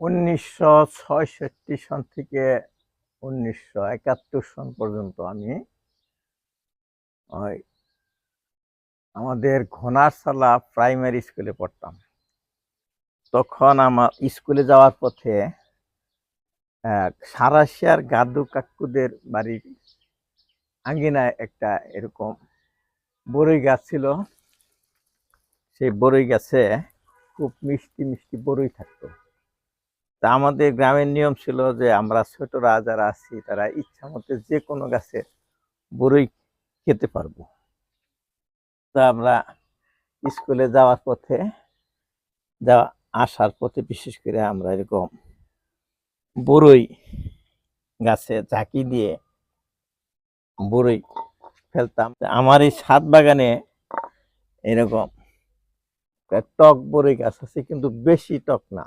উনিশশো ছয়ষট্টি সন থেকে উনিশশো একাত্তর সন পর্যন্ত আমি, ওই আমাদের ঘোনারসালা প্রাইমারি স্কুলে পড়তাম। তখন আমার স্কুলে যাওয়ার পথে সারাশিয়ার গাদু কাকুদের বাড়ির আঙ্গিনায় একটা এরকম বড়ই গাছ ছিল। সেই বড়ই গাছে খুব মিষ্টি মিষ্টি বড়ই থাকতো। তা আমাদের গ্রামের নিয়ম ছিল যে আমরা ছোটরা যারা আছি, তারা ইচ্ছা মতো যে কোনো গাছে বড়ই খেতে পারব। তা আমরা স্কুলে যাওয়ার পথে যাওয়া আসার পথে বিশেষ করে আমরা এরকম বড়ই গাছে ঝাঁকি দিয়ে বড়ই ফেলতাম। আমার এই ছাদ বাগানে এরকম টক বড়ই গাছ আছে, কিন্তু বেশি টক না।